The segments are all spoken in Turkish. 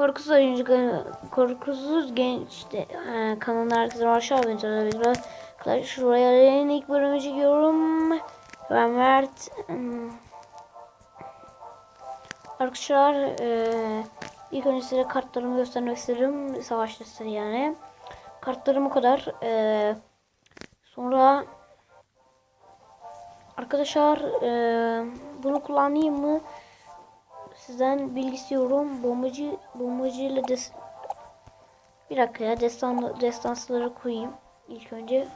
Korkusuz oyuncu, korkusuz genç de, e, kanalına herkese hoş geldiniz. Clash Royale'in ilk bölümü çekiyorum. Ben Mert. Hmm. Arkadaşlar e, ilk önce size kartlarımı göstermek isterim. Savaş listesi yani. Kartlarım o kadar. E, sonra arkadaşlar e, bunu kullanayım mı? Sizden bilgi istiyorum. Bombacı bombacı ile des bir dakika ya destan destansları koyayım ilk önce.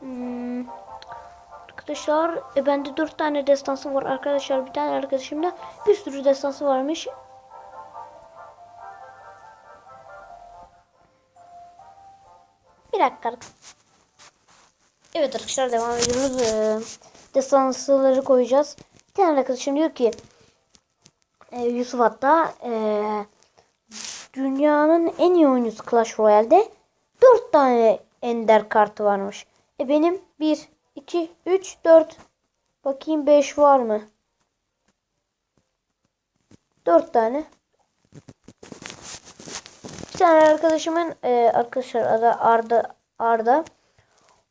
Hmm. Arkadaşlar e, bende dört tane destansı var arkadaşlar. Bir tane arkadaşımda bir sürü destansı varmış. Bir dakika. Evet arkadaşlar devam ediyoruz. Ee, destansları koyacağız. Bir tane arkadaşım diyor ki e, Yusuf hatta e, dünyanın en iyi oyuncusu Clash Royale'de 4 tane ender kartı varmış. E benim 1, 2, 3, 4 bakayım 5 var mı? 4 tane. Bir tane arkadaşımın e, arkadaşlar adı Arda Arda.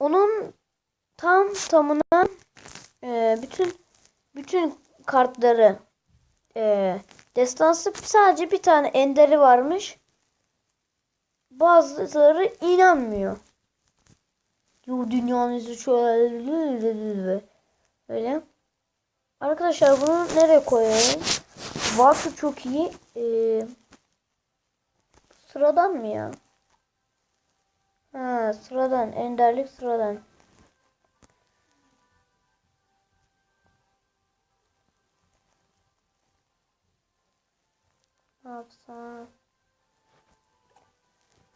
Onun tam tamına e, bütün bütün kartları e, destansı sadece bir tane enderi varmış. Bazıları inanmıyor. Yo dünyanızı şöyle öyle. Arkadaşlar bunu nereye koyayım? Varsa çok iyi. Ee, sıradan mı ya? Ha sıradan. Enderlik sıradan. Ne yapsam?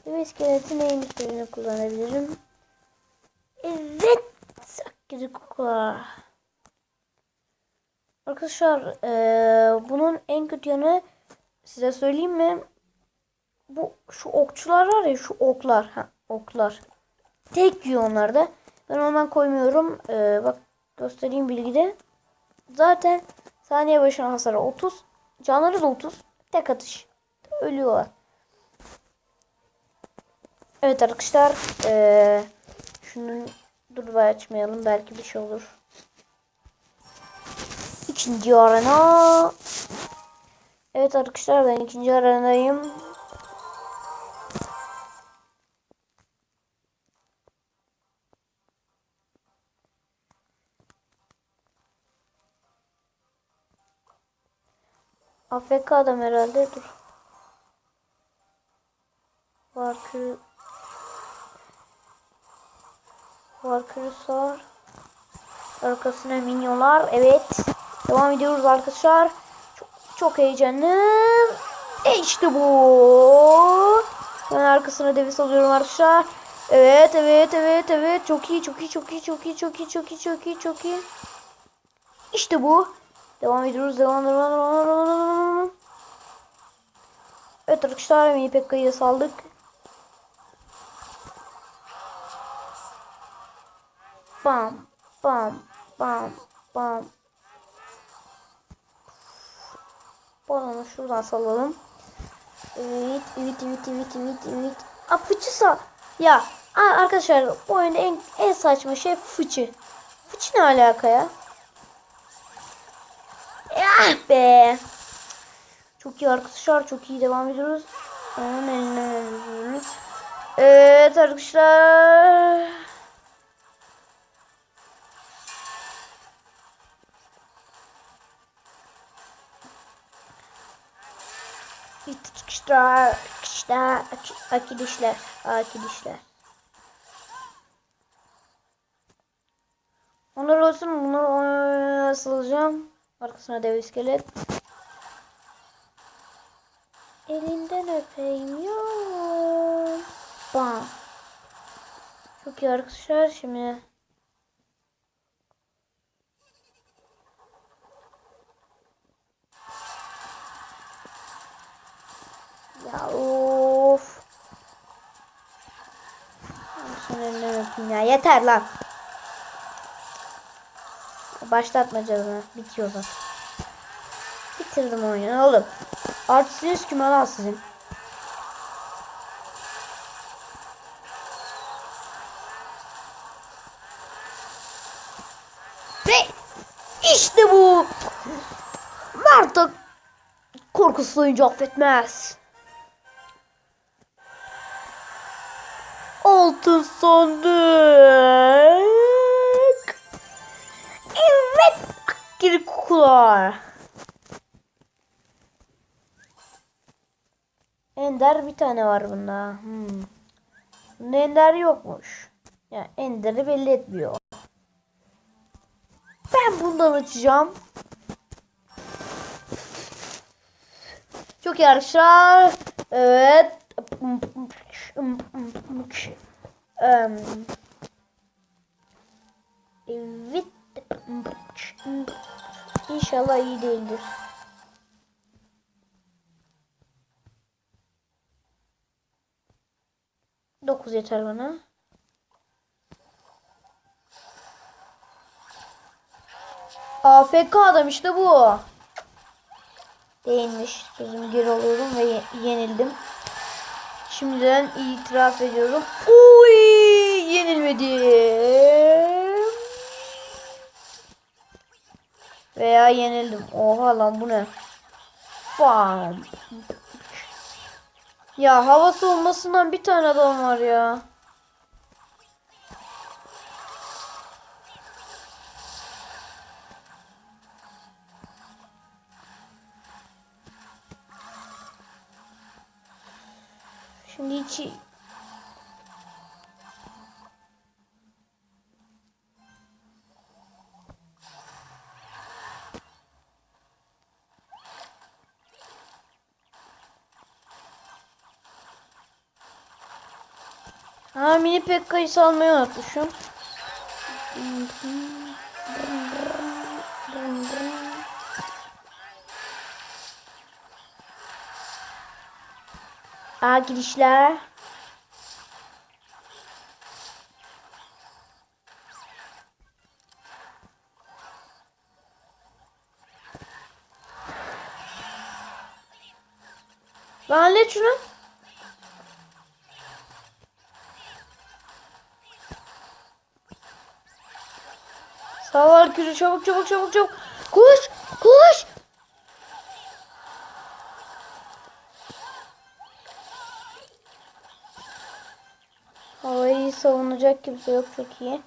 Bir iskeleti neymiş birini kullanabilirim. Evet. Akgiri kukla. Arkadaşlar ee, bunun en kötü yanı size söyleyeyim mi? Bu şu okçular var ya şu oklar. Ha, oklar. Tek yiyor onlar da. Ben ondan koymuyorum. Ee, bak göstereyim bilgide. Zaten saniye başına hasarı 30. Canları da 30. Tek atış. Ölüyorlar. Evet arkadaşlar. Ee, şunun dur açmayalım. Belki bir şey olur. İkinci arena. Evet arkadaşlar ben ikinci arenadayım. AFK adam herhalde dur. Varkır Varkırı sar. Arkasına minyonlar. Evet. Devam ediyoruz arkadaşlar. Çok, çok heyecanlı. E işte bu. Ben arkasına devis alıyorum arkadaşlar. Evet, evet, evet, evet. Çok iyi, çok iyi, çok iyi, çok iyi, çok iyi, çok iyi, çok iyi, çok iyi. İşte bu. Devam ediyoruz. Devam, devam, devam, devam, devam. Evet arkadaşlar mini pekka'yı saldık. Bam, bam, bam, bam. Balonu şuradan salalım. Evet, evet, evet, evet, evet, evet. Aa, fıçı sal. Ya arkadaşlar bu oyunda en, en saçma şey fıçı. Fıçı ne alaka ya? Ah be. Çok iyi arkadaşlar. Çok iyi devam ediyoruz. Onun eline veriyoruz. Evet arkadaşlar. Arkadaşlar, arkadaşlar, arkadaşlar, arkadaşlar. Onlar olsun, bunları nasıl alacağım? Arkasına dev iskelet. Elinden öpeyim ya. Bam. Çok iyi arkadaşlar şimdi. Ya of. Senin elinden öpeyim ya. Yeter lan. Başlatma canını. Bitiyor zaten. Bitirdim oyunu oğlum. Artistiniz kime lan sizin? Ve işte bu. Mert korkusuz oyuncu affetmez. Altın sandık. Evet. Geri kukular. Ender bir tane var bunda. Hmm. Bunda Ender yokmuş. Yani Ender'i belli etmiyor. Ben bundan açacağım. Çok iyi arkadaşlar. Evet. Evet. İnşallah iyi değildir. Dokuz yeter bana. AFK adam işte bu. Değilmiş. Sözümü geri alıyorum ve ye- yenildim. Şimdiden itiraf ediyorum. Uy, yenilmedim. Veya yenildim. Oha lan bu ne? Bam. Ya hava soğumasından bir tane adam var ya. Şimdi hiç Ha mini pekkayı salmayı unutmuşum. Aa girişler. Lan hallet şunu. Sağ kürü çabuk çabuk çabuk çabuk. Koş koş. Havayı savunacak kimse yok çok iyi.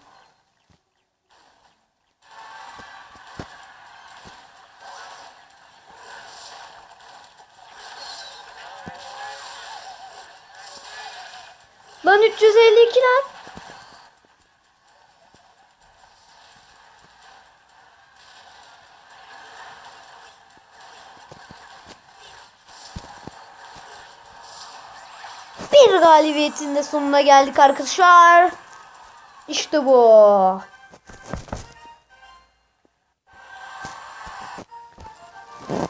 Lan 352 lan. Bir galibiyetin de sonuna geldik arkadaşlar. İşte bu.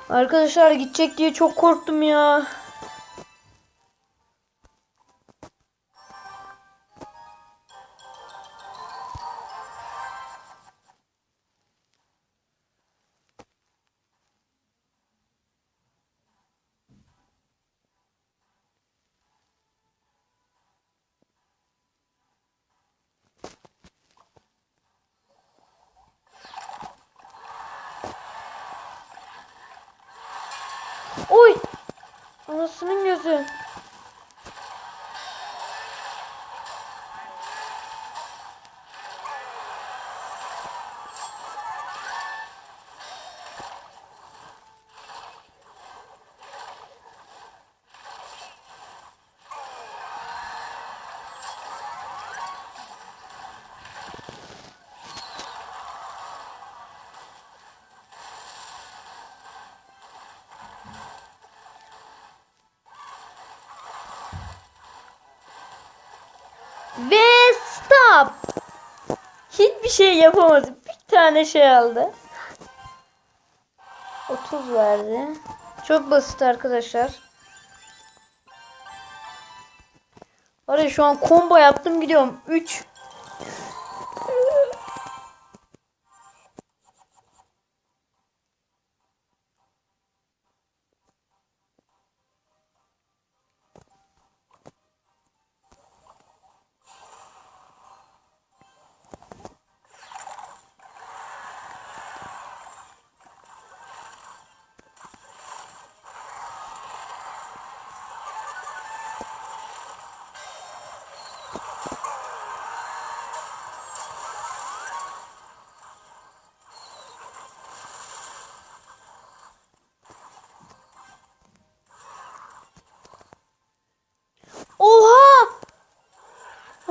Arkadaşlar gidecek diye çok korktum ya. Oy! Anasının gözü. Ve stop. Hiçbir şey yapamadı. Bir tane şey aldı. 30 verdi. Çok basit arkadaşlar. Var ya şu an combo yaptım gidiyorum. 3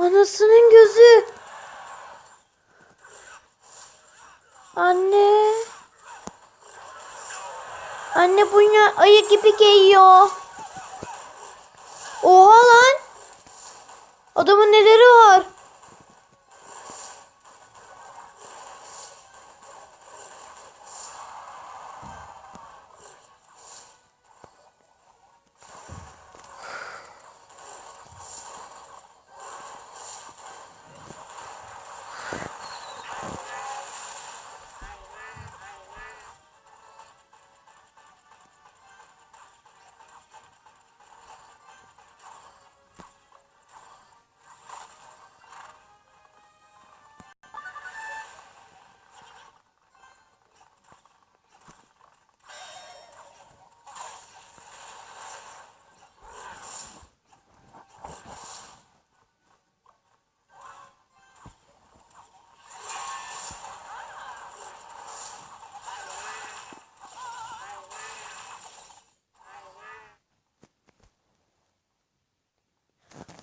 Anasının gözü. Anne. Anne bu ne ayı gibi geliyor. Oha lan. Adamın neleri var?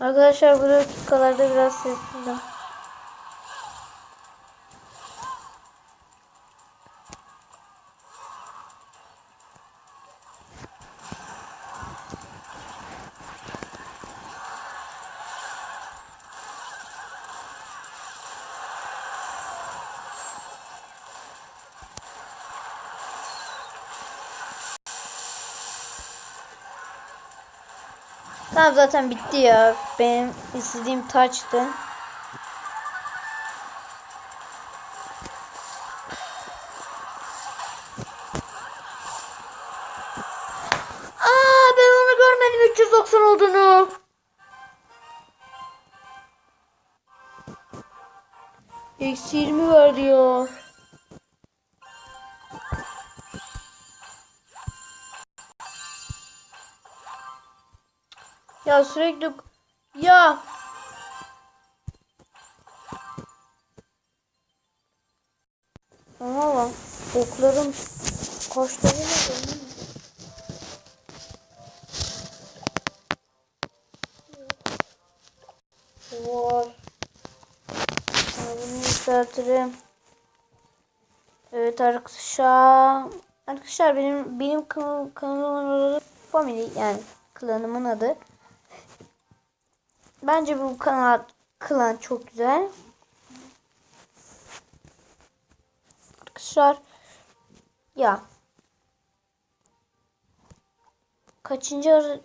Arkadaşlar bu dakikalarda biraz sessizim. Tamam zaten bitti ya. Benim istediğim taçtı. Aa ben onu görmedim 390 olduğunu. Eksi 20 var diyor. Ya sürekli ya Ama lan oklarım benim? Var. Bunu yükseltirim. Evet arkadaşlar. Arkadaşlar benim benim kanal, kanalımın adı Family yani klanımın adı. Bence bu kanal klan çok güzel. Arkadaşlar ya kaçıncı ara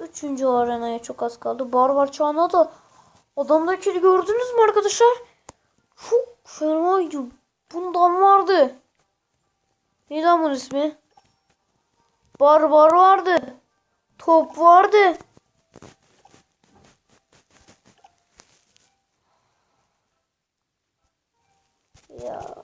üçüncü arenaya çok az kaldı. Barbar çağına da adamdakini gördünüz mü arkadaşlar? Çok fenaydı. Bundan vardı. Neydi bunun ismi? Barbar vardı. Top vardı. Ya.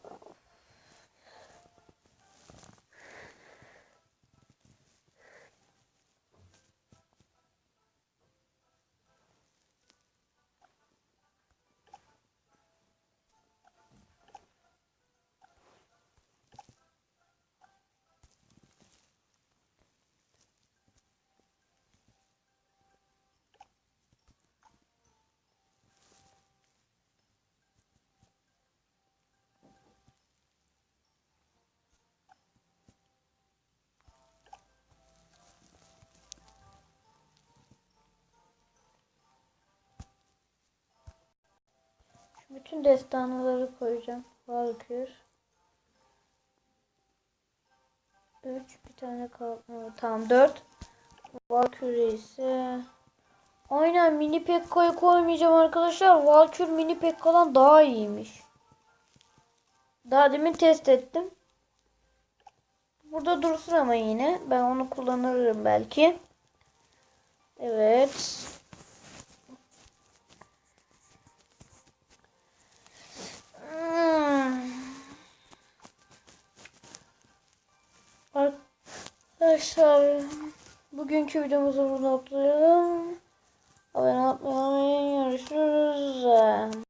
Bütün destanları koyacağım. Valkür. 3 bir tane kaldı. Tamam 4. Valkür ise Aynen mini Pekka'yı koymayacağım arkadaşlar. Valkür mini Pekka'dan daha iyiymiş. Daha demin test ettim. Burada dursun ama yine. Ben onu kullanırım belki. Evet. Arkadaşlar bugünkü videomuzu burada noktalayalım. Abone olmayı unutmayın. Görüşürüz.